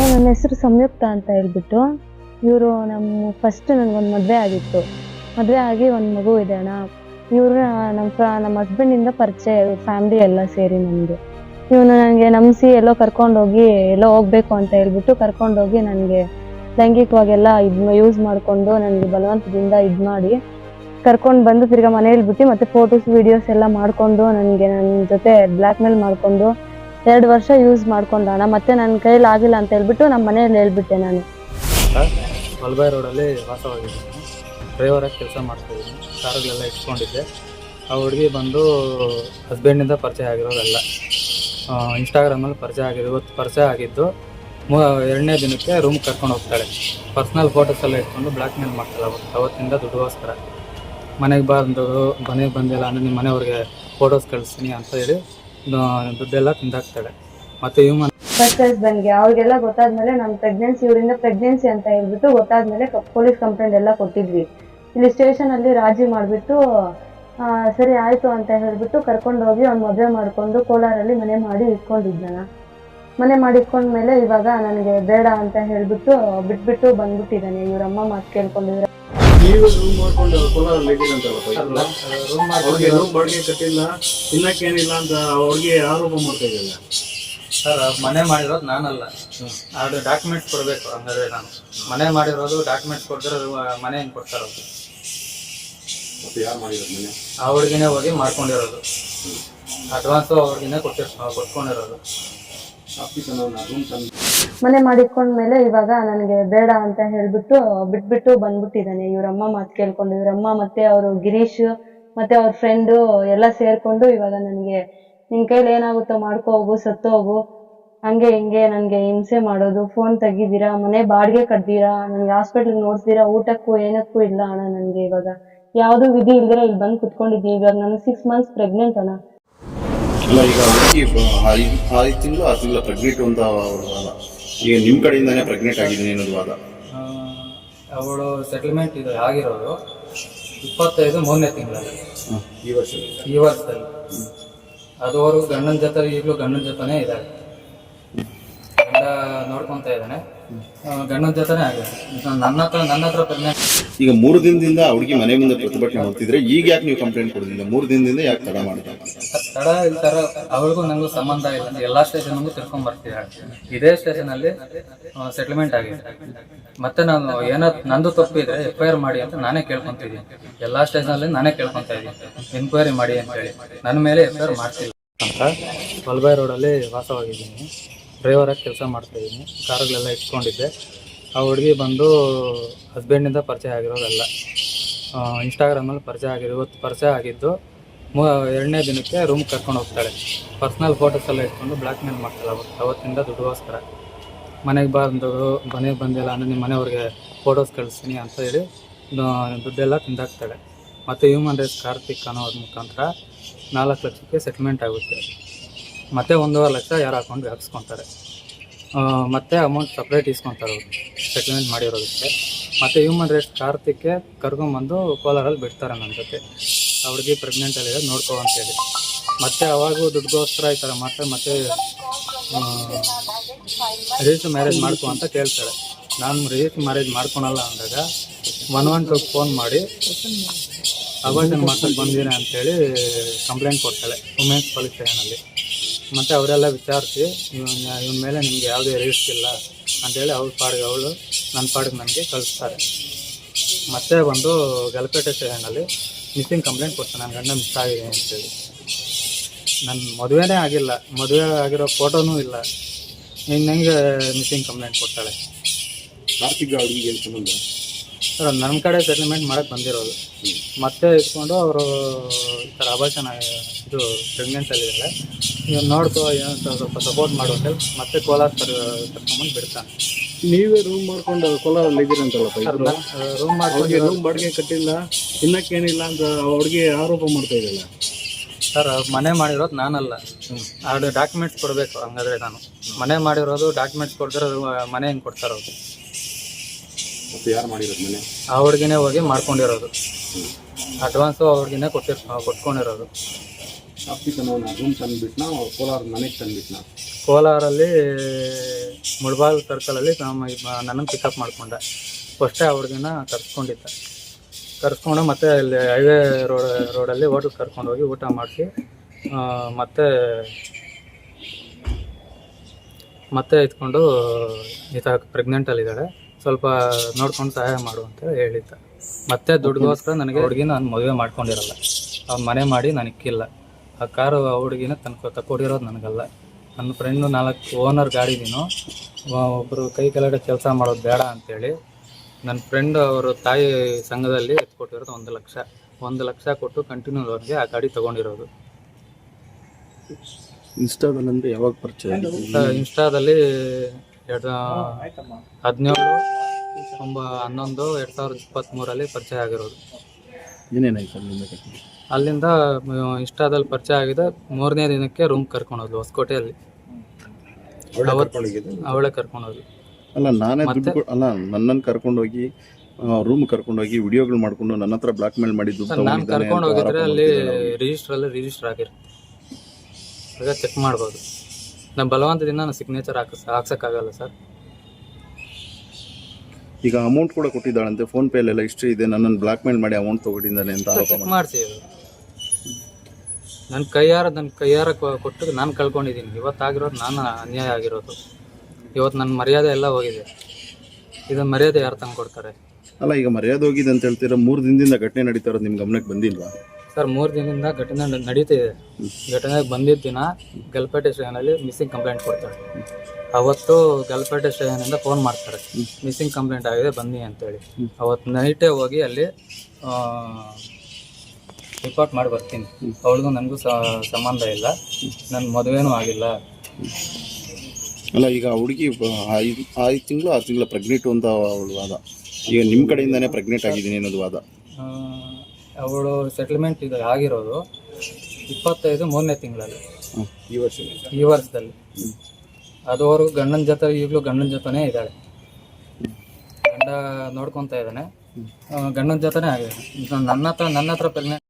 ನನ್ನ ಹೆಸರು ಸಂಯುಕ್ತ ಅಂತ ಹೇಳ್ಬಿಟ್ಟು ಇವರು ನಮ್ಮ ಫಸ್ಟ್ ನನಗೊಂದು ಮದುವೆ ಆಗಿತ್ತು. ಮದುವೆ ಆಗಿ ಒಂದು ಮಗು ಇದೆ ಅಣ್ಣ. ಇವರು ನಮ್ಮ ನಮ್ಮ ಹಸ್ಬೆಂಡಿಂದ ಪರಿಚಯ ಫ್ಯಾಮಿಲಿ ಎಲ್ಲ ಸೇರಿ ನಮಗೆ ಇವನು ನನಗೆ ನಂಬಿಸಿ ಎಲ್ಲೋ ಕರ್ಕೊಂಡೋಗಿ ಎಲ್ಲೋ ಹೋಗ್ಬೇಕು ಅಂತ ಹೇಳ್ಬಿಟ್ಟು ಕರ್ಕೊಂಡೋಗಿ ನನಗೆ ಲೈಂಗಿಕವಾಗೆಲ್ಲ ಇದು ಯೂಸ್ ಮಾಡಿಕೊಂಡು ನನಗೆ ಬಲವಂತದಿಂದ ಇದು ಮಾಡಿ ಕರ್ಕೊಂಡು ಬಂದು ತಿರ್ಗಾ ಮನೇಲಿ ಬಿಟ್ಟು ಮತ್ತೆ ಫೋಟೋಸ್ ವಿಡಿಯೋಸ್ ಎಲ್ಲ ಮಾಡಿಕೊಂಡು ನನಗೆ ನನ್ನ ಜೊತೆ ಬ್ಲ್ಯಾಕ್ ಮೇಲ್ ಮಾಡಿಕೊಂಡು ಎರಡು ವರ್ಷ ಯೂಸ್ ಮಾಡ್ಕೊಂಡಾಣ ಮತ್ತೆ ನನ್ನ ಕೈಯಲ್ಲಿ ಆಗಿಲ್ಲ ಅಂತ ಹೇಳ್ಬಿಟ್ಟು ನಮ್ಮ ಮನೆಯಲ್ಲಿ ಹೇಳ್ಬಿಟ್ಟೆ ನಾನು. ಮಲ್ಬಾಯಿ ರೋಡಲ್ಲಿ ವಾಸವಾಗಿದ್ದೀನಿ. ಡ್ರೈವರಾಗಿ ಕೆಲಸ ಮಾಡ್ತಾಯಿದ್ದೀನಿ ಕಾರುಗಳೆಲ್ಲ ಇಟ್ಕೊಂಡಿದ್ದೆ. ಆ ಹುಡುಗಿ ಬಂದು ಹಸ್ಬೆಂಡಿಂದ ಪರಿಚಯ ಆಗಿರೋದಲ್ಲ ಇನ್ಸ್ಟಾಗ್ರಾಮಲ್ಲಿ ಪರಿಚಯ ಆಗಿದ್ದು, ಇವತ್ತು ಪರಿಚಯ ಆಗಿದ್ದು, ಮೂ, ಎರಡನೇ ದಿನಕ್ಕೆ ರೂಮ್ ಕರ್ಕೊಂಡು ಹೋಗ್ತಾಳೆ. ಪರ್ಸ್ನಲ್ ಫೋಟೋಸ್ ಎಲ್ಲ ಇಟ್ಕೊಂಡು ಬ್ಲ್ಯಾಕ್ ಮೇಲ್ ಮಾಡ್ತಾಳೆ ಅವತ್ತು ಅವತ್ತಿಂದ ದುಡ್ಡುಗೋಸ್ಕರ. ಮನೆಗೆ ಬಂದು, ಮನೆಗೆ ಬಂದಿಲ್ಲ ಅಂದರೆ ನಿಮ್ಮ ಮನೆಯವ್ರಿಗೆ ಫೋಟೋಸ್ ಕಳಿಸ್ತೀನಿ ಅಂತ ಹೇಳಿ ದುಡ್ಡೆಲ್ಲ ತಿಂದಾಕ್ತಾಳೆ. ಮತ್ತೆ ಹ್ಯೂಮನ್ ಫಸ್ಟ್ ಅವ್ರಿಗೆಲ್ಲ ಗೊತ್ತಾದ್ಮೇಲೆ ನಮ್ಮ ಪ್ರೆಗ್ನೆನ್ಸಿ ಇವರಿಂದ ಪ್ರೆಗ್ನೆನ್ಸಿ ಅಂತ ಹೇಳ್ಬಿಟ್ಟು ಗೊತ್ತಾದ್ಮೇಲೆ ಪೊಲೀಸ್ ಕಂಪ್ಲೇಂಟ್ ಎಲ್ಲ ಕೊಟ್ಟಿದ್ವಿ. ಇಲ್ಲಿ ಸ್ಟೇಷನ್ ಅಲ್ಲಿ ರಾಜಿ ಮಾಡಿಬಿಟ್ಟು ಸರಿ ಆಯ್ತು ಅಂತ ಹೇಳ್ಬಿಟ್ಟು ಕರ್ಕೊಂಡು ಹೋಗಿ ಅವ್ನು ಮದುವೆ ಮಾಡ್ಕೊಂಡು ಕೋಲಾರಲ್ಲಿ ಮನೆ ಮಾಡಿ ಇಟ್ಕೊಂಡಿದ್ದಾನ ಮನೆ ಮಾಡಿ ಇಟ್ಕೊಂಡ್ಮೇಲೆ ಇವಾಗ ನನಗೆ ಬೇಡ ಅಂತ ಹೇಳ್ಬಿಟ್ಟು ಬಿಟ್ಬಿಟ್ಟು ಬಂದ್ಬಿಟ್ಟಿದ್ದಾನೆ. ಇವ್ರ ಅಮ್ಮ ಮಾತು ಕೇಳ್ಕೊಂಡಿದ್ರೆ ನೀವು ರೂಮ್ ಮಾಡ್ಕೊಂಡು ಕೋಲಾರಲ್ಲಿ ಇದ್ದೀರಂತಲ್ಲ ರೂಮ್ ಅವ್ರಿಗೆ ರೂಮ್ ಬಾಡಿಗೆ ಕಟ್ಟಿಲ್ಲ ತಿನ್ನಕ್ಕೇನಿಲ್ಲ ಅಂತ ಅವ್ರಿಗೆ ಆರೋಪ ಮಾಡ್ತಾ ಇದ್ದಲ್ಲ ಸರ್ ಮನೆ ಮಾಡಿರೋದು ನಾನಲ್ಲ. ಅದು ಡಾಕ್ಯುಮೆಂಟ್ ಕೊಡಬೇಕು ಹಂಗಾದ್ರೆ ನಾನು. ಮನೆ ಮಾಡಿರೋದು ಡಾಕ್ಯುಮೆಂಟ್ಸ್ ಕೊಟ್ಟರೆ ಅದು ಮನೆ ಹೆಂಗೆ ಕೊಡ್ತಾರ ಅವ್ರು ಮತ್ತೆ ಯಾರು ಮಾಡಿರೋದು ಮನೆ? ಆ ಹುಡುಗಿನೇ ಹೋಗಿ ಮಾಡ್ಕೊಂಡಿರೋದು. ಅಡ್ವಾನ್ಸು ಅವ್ರಿಗಿನೇ ಕೊಟ್ಟಿರ್ ಕೊಟ್ಕೊಂಡಿರೋದು. ಆಫೀಸನ್ನು ರೂಮ್ ತಂದು ಮನೆ ಮಾಡಿಕೊಂಡ್ಮೇಲೆ ಇವಾಗ ನನಗೆ ಬೇಡ ಅಂತ ಹೇಳ್ಬಿಟ್ಟು ಬಿಟ್ಬಿಟ್ಟು ಬಂದ್ಬಿಟ್ಟಿದ್ದಾನೆ. ಅಮ್ಮ ಮಾತು ಕೇಳ್ಕೊಂಡು, ಇವರಮ್ಮ ಮತ್ತೆ ಅವರು ಗಿರೀಶ್ ಮತ್ತೆ ಅವ್ರ ಫ್ರೆಂಡು ಎಲ್ಲ ಸೇರ್ಕೊಂಡು ಇವಾಗ ನನಗೆ ನಿನ್ ಕೈಲಿ ಏನಾಗುತ್ತೋ ಮಾಡ್ಕೋ ಹೋಗು, ಸತ್ತು ಹೋಗು. ಹಂಗೆ ಹಿಂಗೆ ನನಗೆ ಹಿಂಸೆ ಮಾಡೋದು ಫೋನ್ ತೆಗಿದ್ದೀರಾ ಮನೆ ಬಾಡಿಗೆ ಕಟ್ತೀರಾ ನನಗೆ ಹಾಸ್ಪಿಟ್ಲಿಗೆ ನೋಡ್ತೀರಾ ಊಟಕ್ಕೂ ಏನಕ್ಕೂ ಇಲ್ಲ ಅಣ್ಣ ನನಗೆ ಇವಾಗ. ಯಾವುದು ವಿಧಿ ಇಲ್ದಿರ ಇಲ್ಲಿ ಬಂದು ಕುತ್ಕೊಂಡಿದ್ದೀನಿ. ಇವಾಗ ನಾನು ಸಿಕ್ಸ್ ಮಂತ್ಸ್ ಪ್ರೆಗ್ನೆಂಟ್ ಅಣ್ಣ. ಇಲ್ಲ, ಈಗ ಐದು ತಿಂಗಳು, ಆರು ತಿಂಗಳು ಪ್ರೆಗ್ನೆಂಟ್ ಅಂತ ಈಗ ನಿಮ್ಮ ಕಡೆಯಿಂದಾನೇ ಪ್ರೆಗ್ನೆಂಟ್ ಆಗಿದ್ದೀನಿ ಅನ್ನೋದು ವಾದ. ಅವಳು ಸೆಟಲ್ಮೆಂಟ್ ಇದು ಆಗಿರೋದು ಇಪ್ಪತ್ತೈದು ಮೂರನೇ ತಿಂಗಳಲ್ಲಿ. ಈ ವರ್ಷ ಈ ವರ್ಷದಲ್ಲಿ. ಅದುವರೆಗೂ ಗಂಡನ ಜೊತೆ ಈಗಲೂ ಗಂಡನ ಜೊತೆನೇ ಇದ್ದಾರೆ. ಗಂಡ ನೋಡ್ಕೊತಾ ಇದ್ದಾನೆ. ಗಂಡನ ಜೊತೆನೇ ಆಗಿದೆ. ಈಗ ನನ್ನ ಹತ್ರ ನನ್ನ ಹತ್ರ ಪ್ರೆಗ್ನೆಂಟ್ ಈಗ ಮೂರು ದಿನದಿಂದ ಹುಡುಗಿ ಮನೆ ಮುಂದೆ ಪ್ರತಿಭಟನೆ ಮಾಡ್ತಿದ್ರೆ ಈಗ ಯಾಕೆ ನೀವು ಕಂಪ್ಲೇಂಟ್ ಕೊಡೋದಿಲ್ಲ? ಮೂರು ದಿನದಿಂದ ಯಾಕೆ ತಡ ಮಾಡಿದ ತಡ ಇಲ್ಲ ತರ ಅವಳಿಗೂ ನನಗೂ ಸಂಬಂಧ ಇಲ್ಲ. ಎಲ್ಲಾ ಸ್ಟೇಷನ್ಗೂ ತಿಳ್ಕೊಂಡ್ ಬರ್ತಿದ್ದಾಳೆ ಇದೇ ಸ್ಟೇಷನ್ ಅಲ್ಲಿ ಸೆಟಲ್ಮೆಂಟ್ ಆಗಿದೆ. ಮತ್ತೆ ನಾನು ಏನೋ ನಂದು ತಪ್ಪಿದ್ರೆ ಎಫ್ ಐ ಆರ್ ಮಾಡಿ ಅಂತ ನಾನೇ ಕೇಳ್ಕೊಂತಿದ್ದೀನಿ. ಎಲ್ಲಾ ಸ್ಟೇಷನ್ ಅಲ್ಲಿ ನಾನೇ ಕೇಳ್ಕೊಂತ ಇದ್ದೀನಿ. ಎನ್ಕ್ವೈರಿ ಮಾಡಿ ಅಂತ ಹೇಳಿ. ನನ್ನ ಮೇಲೆ ಎಫ್ ಐ ಆರ್ ಮಾಡ್ತಿಲ್ಲ. ಅಂತ ಮಲ್ಬಾಯ್ ರೋಡಲ್ಲಿ ವಾಸವಾಗಿದ್ದೀನಿ. ಡ್ರೈವರಾಗಿ ಕೆಲಸ ಮಾಡ್ತಾಯಿದ್ದೀನಿ ಕಾರುಗಳೆಲ್ಲ ಇಟ್ಕೊಂಡಿದ್ದೆ. ಆ ಹುಡುಗಿ ಬಂದು ಹಸ್ಬೆಂಡಿಂದ ಪರಿಚಯ ಆಗಿರೋದಲ್ಲ. ಇನ್ಸ್ಟಾಗ್ರಾಮಲ್ಲಿ ಪರಿಚಯ ಆಗಿರೋ, ಇವತ್ತು ಪರಿಚಯ ಆಗಿದ್ದು, ಮೂ, ಎರಡನೇ ದಿನಕ್ಕೆ ರೂಮ್ ಕರ್ಕೊಂಡು ಹೋಗ್ತಾಳೆ. ಪರ್ಸ್ನಲ್ ಫೋಟೋಸ್ ಎಲ್ಲ ಇಟ್ಕೊಂಡು ಬ್ಲ್ಯಾಕ್ ಮೇಲ್ ಮಾಡ್ತಾಳೆ ಅವರು ಅವತ್ತಿಂದ ದುಡ್ಡುಗೋಸ್ಕರ. ಮನೆಗೆ ಬಂದು, ಮನೆಗೆ ಬಂದಿಲ್ಲ ಅಂದರೆ ನಿಮ್ಮ ಮನೆಯವ್ರಿಗೆ ಫೋಟೋಸ್ ಕಳಿಸ್ತೀನಿ ಅಂತ ಹೇಳಿ ದುಡ್ಡೆಲ್ಲ ತಿಂದಾಕ್ತಾಳೆ. ಮತ್ತು ಹ್ಯೂಮನ್ ರೈಟ್ಸ್ ಕಾರ್ತಿಕ್ ಅನ್ನೋದ್ರ ಮುಖಾಂತರ ನಾಲ್ಕು ಲಕ್ಷಕ್ಕೆ ಸೆಟ್ಲ್ಮೆಂಟ್ ಆಗುತ್ತೆ. ಮತ್ತೆ ಒಂದೂವರೆ ಲಕ್ಷ ಯಾರು ಹಾಕೊಂಡು ಹಾಕ್ಸ್ಕೊತಾರೆ. ಮತ್ತೆ ಅಮೌಂಟ್ ಸಪ್ರೇಟ್ ಇಸ್ಕೊತಾರೆ ಅವರು ಸೆಟಲ್ಮೆಂಟ್ ಮಾಡಿರೋದಕ್ಕೆ. ಮತ್ತು ಹ್ಯೂಮನ್ ರೈಟ್ಸ್ ಕಾರ್ತಿಕ್ಗೆ ಕರ್ಕೊಂಬಂದು ಕೋಲಾರಲ್ಲಿ ಬಿಡ್ತಾರೆ ನನ್ನ ಜೊತೆ. ಅವ್ರಿಗೆ ಪ್ರೆಗ್ನೆಂಟಲ್ಲಿದೆ ನೋಡ್ಕೋ ಅಂತೇಳಿ ಮತ್ತೆ ಅವಾಗೂ ದುಡ್ಡುಗೋಸ್ಕರ ಈ ಥರ ಮಾಡ್ತಾರೆ, ಮತ್ತೆ ರಿಜಿಸ್ಟರ್ ಮ್ಯಾರೇಜ್ ಮಾಡ್ಕೊ ಅಂತ ಕೇಳ್ತಾಳೆ ನಾನು ರಿಜಿಸ್ಟರ್ ಮ್ಯಾರೇಜ್ ಮಾಡ್ಕೊಳಲ್ಲ ಅಂದಾಗ ಒನ್ ಒನ್ ಟು ಫೋನ್ ಮಾಡಿ ಅಬಾರ್ಷನ್ ಮಾಡ್ಕೊಂಡು ಬಂದಿರ ಅಂತೇಳಿ ಕಂಪ್ಲೇಂಟ್ ಕೊಡ್ತಾಳೆ ವುಮೆನ್ಸ್ ಪೊಲೀಸ್ ಸ್ಟೇಷನಲ್ಲಿ ಮತ್ತು ಅವರೆಲ್ಲ ವಿಚಾರಿಸಿ ಇವನ್ ಇವನ ಮೇಲೆ ನಿಮಗೆ ಯಾವುದೇ ರಿಸ್ಕ್ ಇಲ್ಲ ಅಂತೇಳಿ ಅವ್ರ ಪಾಡಿಗೆ ಅವಳು ನನ್ನ ಪಾಡಿಗೆ ನನಗೆ ಕಳಿಸ್ತಾರೆ. ಮತ್ತೆ ಒಂದು ಗಲಪೇಟೆ ಸ್ಟೇಷನಲ್ಲಿ ಮಿಸ್ಸಿಂಗ್ ಕಂಪ್ಲೇಂಟ್ ಕೊಡ್ತಾನೆ ನನ್ನ ಗಂಡ ಮಿಸ್ ಆಗಿದೆ ಅಂತೇಳಿ. ನನ್ನ ಮದುವೆನೇ ಆಗಿಲ್ಲ. ಮದುವೆ ಆಗಿರೋ ಫೋಟೋನೂ ಇಲ್ಲ. ಇನ್ನು ಹೆಂಗೆ ಮಿಸ್ಸಿಂಗ್ ಕಂಪ್ಲೇಂಟ್ ಕೊಡ್ತಾಳೆ? ಕಾರ್ತಿಕ್ ಏನು ಸಂಬಂಧ? ಸರ್ ನನ್ನ ಕಡೆ ಸೆಟಲ್ಮೆಂಟ್ ಮಾಡಕ್ಕೆ ಬಂದಿರೋದು. ಮತ್ತೆ ಇಟ್ಕೊಂಡು ಅವರು ಈ ಥರ ಅಭಾಷಣ ಇದು ಪ್ರೆಗ್ನೆಂಟಲ್ಲಿದ್ದಾರೆ ನೀವು ನೋಡ್ಕೋ ಏನೋ ಸ್ವಲ್ಪ ಸಪೋರ್ಟ್ ಮಾಡೋಕೆ ಅಂತ ಮತ್ತೆ ಕೋಲಾರ ತರ ಕರ್ಕೊಂಬಂದು ಬಿಡ್ತಾನೆ. ನೀವೇ ರೂಮ್ ಮಾಡ್ಕೊಂಡು ಕೋಲಾರಲ್ಲಿ ಇಬ್ರು ರೂಮ್ ಮಾಡ್ಕೊಂಡು ರೂಮ್ ಬಾಡಿಗೆ ಕಟ್ಟಿಲ್ಲ ತಿನ್ನಕ್ಕೇನಿಲ್ಲ ಅಂತ ಅವ್ರಿಗೆ ಆರೋಪ ಮಾಡ್ತಾ ಇದ್ದಲ್ಲ ಸರ್ ಮನೆ ಮಾಡಿರೋದು ನಾನಲ್ಲ. ಅದು ಡಾಕ್ಯುಮೆಂಟ್ಸ್ ಕೊಡಬೇಕು ಹಂಗಾದ್ರೆ ನಾನು. ಮನೆ ಮಾಡಿರೋದು ಡಾಕ್ಯುಮೆಂಟ್ಸ್ ಕೊಡ್ತಾರೆ ಅದು ಮನೆ ಹೆಂಗೆ ಕೊಡ್ತಾರೆ ಅವ್ರು. ಮತ್ತೆ ಯಾರು ಮಾಡಿರೋದು ಮನೆ? ಆ ಹುಡುಗಿನೇ ಹೋಗಿ ಮಾಡ್ಕೊಂಡಿರೋದು. ಅಡ್ವಾನ್ಸು ಆ ಹುಡುಗಿನೇ ಕೊಟ್ಟಿರ್ ಕೊಟ್ಕೊಂಡಿರೋದು. ರೂಮ್ ಕೋಲಾರ ಮನೆಗೆ ಕೋಲಾರಲ್ಲಿ ಮುಳಬಾಲ್ ಸರ್ಕಲಲ್ಲಿ ನಮ್ಮ ನನ್ನನ್ನು ಪಿಕಪ್ ಮಾಡಿಕೊಂಡೆ. ಫಸ್ಟೇ ದಿನ ಕರ್ಸ್ಕೊಂಡಿದ್ದ. ಕರ್ಸ್ಕೊಂಡು ಮತ್ತೆ ಅಲ್ಲಿ ಹೈವೇ ರೋಡ್ ರೋಡಲ್ಲಿ ಹೋಟ್ಲ್ ಕರ್ಕೊಂಡು ಹೋಗಿ ಊಟ ಮಾಡಿಸಿ ಮತ್ತೆ ಮತ್ತೆ ಇದ್ಕೊಂಡು ಈ ಥರ ಪ್ರೆಗ್ನೆಂಟಲ್ಲಿದ್ದಾಳೆ ಸ್ವಲ್ಪ ನೋಡ್ಕೊಂಡು ಸಹಾಯ ಮಾಡು ಅಂತ ಹೇಳಿದ್ದ. ಮತ್ತೆ ದುಡ್ಡುಗೋಸ್ಕರ ನನಗೆ ಹುಡುಗಿ ನಾನು ಮದುವೆ ಮಾಡ್ಕೊಂಡಿರಲ್ಲ. ಅವ್ನು ಮನೆ ಮಾಡಿ ನನಗಿಲ್ಲ ಆ ಕಾರು ಆ ಹುಡುಗಿನ ತನ್ಕೊ ತಕ್ಕೊಡಿರೋದು ನನಗಲ್ಲ. ನನ್ನ ಫ್ರೆಂಡು ನಾಲ್ಕು ಓನರ್ ಗಾಡಿ ನೀನು. ಒಬ್ಬರು ಕೈ ಕೆಳಗಡೆ ಕೆಲಸ ಮಾಡೋದು ಬೇಡ ಅಂತೇಳಿ ನನ್ನ ಫ್ರೆಂಡ್ ಅವರು ತಾಯಿ ಸಂಘದಲ್ಲಿ ಎತ್ಕೊಟ್ಟಿರೋದು ಒಂದು ಲಕ್ಷ. ಒಂದು ಲಕ್ಷ ಕೊಟ್ಟು ಕಂಟಿನ್ಯೂ ಅವ್ರಿಗೆ ಆ ಗಾಡಿ ತೊಗೊಂಡಿರೋದು. ಇನ್ಸ್ಟಾದಲ್ಲಿ ಅಂದ್ರೆ ಯಾವಾಗ ಪರಿಚಯ? ಇನ್ಸ್ಟಾದಲ್ಲಿ ಎರಡು ಹದಿನೇಳು ಒಂಬ ಹನ್ನೊಂದು ಎರಡು ಸಾವಿರದ ಇಪ್ಪತ್ತ್ಮೂರಲ್ಲಿ ಪರಿಚಯ ಆಗಿರೋದು. ಏನೇನಾಯ್ತು ಅಲ್ಲಿಂದ ಕಥೆ? ಅಲ್ಲಿಂದ ಇನ್ಸ್ಟಾದಲ್ಲಿ ಪರಿಚಯ ಆಗಿದೆ. ಮೂರನೇ ದಿನಕ್ಕೆ ರೂಮ್ ಕರ್ಕೊಂಡೋದ್ಲು ಹೊಸಕೋಟೆಯಲ್ಲಿ. ಅವಳೇ ಕರ್ಕೊಂಡೋದ್ಲು. ಅಲ್ಲ ನಾನೇ ದುಡ್ಡು ಕೊಡ್- ಅಲ್ಲ ನನ್ನನ್ನು ಕರ್ಕೊಂಡೋಗಿ ರೂಮ್ ಕರ್ಕೊಂಡೋಗಿ ವಿಡಿಯೋಗಳು ಮಾಡ್ಕೊಂಡು ನನ್ನ ಹತ್ರ ಬ್ಲಾಕ್ ಮೇಲ್ ಮಾಡಿ ದುಡ್ಡು ನಾನು ತಗೊಂಡಿದ್ದಾನೆ ಕರ್ಕೊಂಡು ಅಂತ ಹೋಗಿದ್ರೆ ಅಲ್ಲಿ ಮಾಡ್ತಿದ್ದಾರೆ ಅವ್ರು. ರಿಜಿಸ್ಟರ್ ಅಲ್ಲಿ ರಿಜಿಸ್ಟರ್ ಆಗಿರುತ್ತೆ ಆಗ ಚೆಕ್ ಮಾಡ್ಬೋದು. ನಮ್ಮ ಬಲವಂತದಿಂದ ನಾನು ಸಿಗ್ನೇಚರ್ ಹಾಕಿಸ್ ಹಾಕ್ಸೋಕ್ಕಾಗಲ್ಲ ಸರ್. ಈಗ ಅಮೌಂಟ್ ಕೂಡ ಕೊಟ್ಟಿದ್ದಾಳಂತೆ. ಫೋನ್ ಪೇ ಅಲ್ಲೆಲ್ಲ ಹಿಸ್ಟ್ರಿ ಇದೆ. ನನ್ನನ್ನು ಬ್ಲಾಕ್ ಮೇಲ್ ಮಾಡಿ ಅಮೌಂಟ್ ತಗೊಂಡಿದ್ದಾನೆ ಅಂತ ಆರೋಪ ನನ್ನ ಕೈಯಾರ ನನ್ನ ಕೈಯಾರ ಕೊ- ಕೊಟ್ಟು ನಾನು ಕಳ್ಕೊಂಡಿದ್ದೀನಿ. ಇವತ್ತಾಗಿರೋದು ನಾನು ಅನ್ಯಾಯ ಆಗಿರೋದು. ಇವತ್ತು ನನ್ನ ಮರ್ಯಾದೆ ಎಲ್ಲ ಹೋಗಿದೆ. ಇದನ್ನು ಮರ್ಯಾದೆ ಯಾರು ತಂದು ಕೊಡ್ತಾರೆ ಅಲ್ಲ ಈಗ ಮರ್ಯಾದೆ ಹೋಗಿದೆ ಅಂತ ಹೇಳ್ತೀರಾ? ಮೂರು ದಿನದಿಂದ ಘಟನೆ ನಡೀತಾ ಇರೋದು ನಿಮ್ ಗಮನಕ್ಕೆ ಬಂದಿಲ್ವಾ? ಸರ್ ಮೂರು ದಿನದಿಂದ ಘಟನೆ ನ- ನಡೀತಿದೆ ಘಟನೆ ಬಂದಿದ್ದ ದಿನ ಗಲ್ಪೇಟೆ ಸ್ಟೇಷನಲ್ಲಿ ಮಿಸ್ಸಿಂಗ್ ಕಂಪ್ಲೇಂಟ್ ಕೊಡ್ತಾರೆ. ಅವತ್ತು ಗಲ್ಪೇಟೆ ಸ್ಟೇಷನಿಂದ ಫೋನ್ ಮಾಡ್ತಾರೆ. ಮಿಸ್ಸಿಂಗ್ ಕಂಪ್ಲೇಂಟ್ ಆಗಿದೆ ಬನ್ನಿ ಅಂತೇಳಿ. ಅವತ್ತು ನೈಟೇ ಹೋಗಿ ಅಲ್ಲಿ ರಿಪೋರ್ಟ್ ಮಾಡಿ ಬರ್ತೀನಿ. ಅವಳಿಗೂ ನನಗೂ ಸಂಬಂಧ ಇಲ್ಲ. ನನ್ನ ಮದುವೆನೂ ಆಗಿಲ್ಲ. ಅಲ್ಲ ಈಗ ಆ ಹುಡುಗಿ ಐದು ಐದು ತಿಂಗಳು ಆರು ತಿಂಗಳ ಪ್ರೆಗ್ನೆಂಟ್ ಅಂತ ಅವಳು ವಾದ ಈಗ ನಿಮ್ಮ ಕಡೆಯಿಂದನೇ ಪ್ರೆಗ್ನೆಂಟ್ ಆಗಿದ್ದೀನಿ ಅನ್ನೋದು ವಾದ. ಅವಳು ಸೆಟ್ಲ್ಮೆಂಟ್ ಇದು ಆಗಿರೋದು ಇಪ್ಪತ್ತೈದು ಮೂರನೇ ತಿಂಗಳಲ್ಲಿ. ಈ ವರ್ಷ ಈ ವರ್ಷದಲ್ಲಿ. ಅದುವರೆಗೂ ಗಂಡನ ಜೊತೆ ಈಗಲೂ ಗಂಡನ ಜೊತೆನೇ ಇದ್ದಾಳೆ. ಗಂಡ ನೋಡ್ಕೊತಾ ಇದ್ದಾನೆ. ಗಂಡನ ಜೊತೆನೇ ಆಗಿದೆ ನನ್ನ ಹತ್ರ ನನ್ನ ಹತ್ರ ಪ್ರೆಗ್ನೆಂಟ್